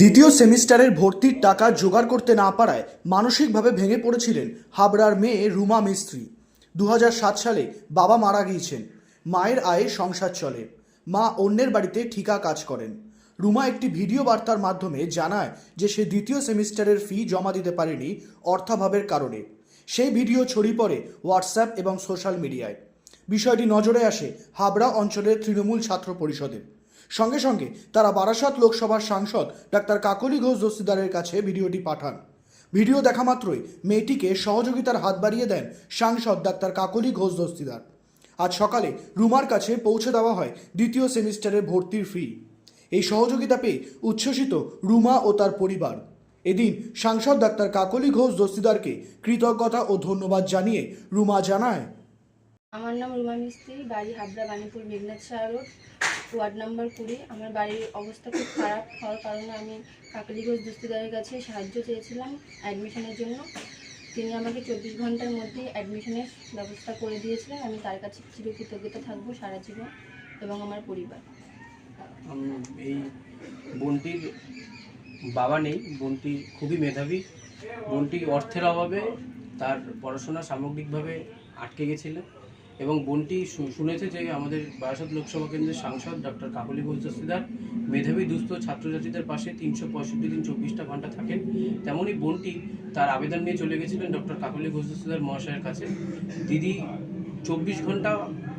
দ্বিতীয় সেমিস্টারের ভর্তির টাকা জোগাড় করতে না পারায় মানসিকভাবে ভেঙে পড়েছিলেন হাবড়ার মেয়ে রুমা মিস্ত্রি। দু হাজার সাত সালে বাবা মারা গিয়েছেন। মায়ের আয়ে সংসার চলে। মা অন্যের বাড়িতে ঠিকা কাজ করেন। রুমা একটি ভিডিও বার্তার মাধ্যমে জানায় যে সে দ্বিতীয় সেমিস্টারের ফি জমা দিতে পারেনি অর্থাভাবের কারণে। সেই ভিডিও ছড়িয়ে পড়ে হোয়াটসঅ্যাপ এবং সোশ্যাল মিডিয়ায়। বিষয়টি নজরে আসে হাবড়া অঞ্চলের তৃণমূল ছাত্র পরিষদের। সঙ্গে সঙ্গে তারা বারাসাত লোকসভার সাংসদ ডাক্তার কাকলি ঘোষ দস্তিদারের কাছে ভিডিওটি পাঠান। ভিডিও দেখা মাত্রই মেয়েটিকে সহযোগিতার হাত বাড়িয়ে দেন সাংসদ ডাক্তার কাকলি ঘোষ দস্তিদার। আজ সকালে রুমার কাছে পৌঁছে দেওয়া হয় দ্বিতীয় সেমিস্টারে ভর্তির ফি। এই সহযোগিতা পেয়ে উচ্ছ্বসিত রুমা ও তার পরিবার। এদিন সাংসদ ডাক্তার কাকলি ঘোষ দস্তিদারকে কৃতজ্ঞতা ও ধন্যবাদ জানিয়ে রুমা জানায়, আমার নাম রুমা মিস্ত্রি, বাড়ি Habra Banipur Meghnath Shah road. Ward number কুড়ি। আমার বাড়ির অবস্থা খুব খারাপ হওয়ার কারণে আমি কাকলি ঘোষ দস্তিদারের কাছে সাহায্য চেয়েছিলাম অ্যাডমিশনের জন্য। তিনি আমাকে চব্বিশ ঘণ্টার মধ্যে অ্যাডমিশনের ব্যবস্থা করে দিয়েছিলেন। আমি তার কাছে চিরকৃতজ্ঞতা থাকব সারা জীবন এবং আমার পরিবার। এই বোনটির বাবা নেই। বোনটি খুবই মেধাবী। বোনটি অর্থের অভাবে তার পড়াশোনা সামগ্রিকভাবে আটকে গেছিল। এবং বোনটি শুনেছে যে আমাদের বারাসাত লোকসভা কেন্দ্রের সাংসদ ডক্টর কাকলি ঘোষ মেধাবী দুস্থ ছাত্রছাত্রীদের পাশে তিনশো পঁয়ষট্টি দিন চব্বিশটা ঘণ্টা থাকেন। তেমনই বোনটি তার আবেদন নিয়ে চলে গেছিলেন ডক্টর কাকলি ঘোষ মহাশয়ের কাছে। দিদি চব্বিশ ঘণ্টা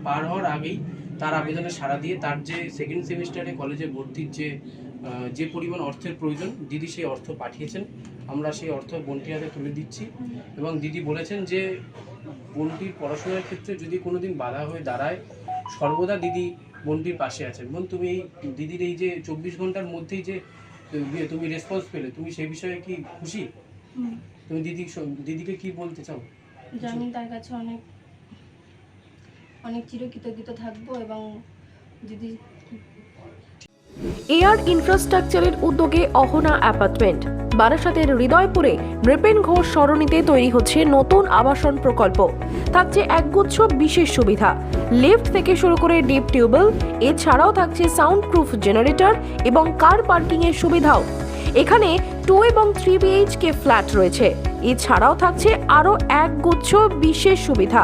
পার হওয়ার আগেই তার আবেদনে সাড়া দিয়ে তার যে সেকেন্ড সেমিস্টারে কলেজে ভর্তির যে যে পরিমাণ অর্থের প্রয়োজন দিদি সেই অর্থ পাঠিয়েছেন। আমরা সেই অর্থ বোনটির হাতে তুলে দিচ্ছি। এবং দিদি বলেছেন যে বোনটির পড়াশোনার ক্ষেত্রে যদি কোনোদিন বাধা হয়ে দাঁড়ায় সর্বদা দিদি বোনটির পাশে আছেন। বোন তুমি এই দিদির এই যে চব্বিশ ঘণ্টার মধ্যেই যে তুমি- রেসপন্স পেলে তুমি সেই বিষয়ে কি খুশি? তুমি দিদি দিদিকে কি বলতে চাও? আমি তার কাছে অনেক অনেক চিরকৃতজ্ঞতা থাকব এবং যদি এয়ার ইনফ্রাস্ট্রাকচারের উদ্যোগে অহনা অ্যাপার্টমেন্ট। বারাসাতের হৃদয়পুরে নৃপেন ঘোষ সরণিতে তৈরি হচ্ছে নতুন আবাসন প্রকল্প। থাকছে একগুচ্ছ বিশেষ সুবিধা। লিফট থেকে শুরু করে ডিপ টিউবওয়েল, এছাড়াও থাকছে সাউন্ড প্রুফ জেনারেটর এবং কার পার্কিংয়ের সুবিধাও। এখানে টু এবং থ্রি বিএইচকে ফ্ল্যাট রয়েছে। এছাড়াও থাকছে আরও একগুচ্ছ বিশেষ সুবিধা।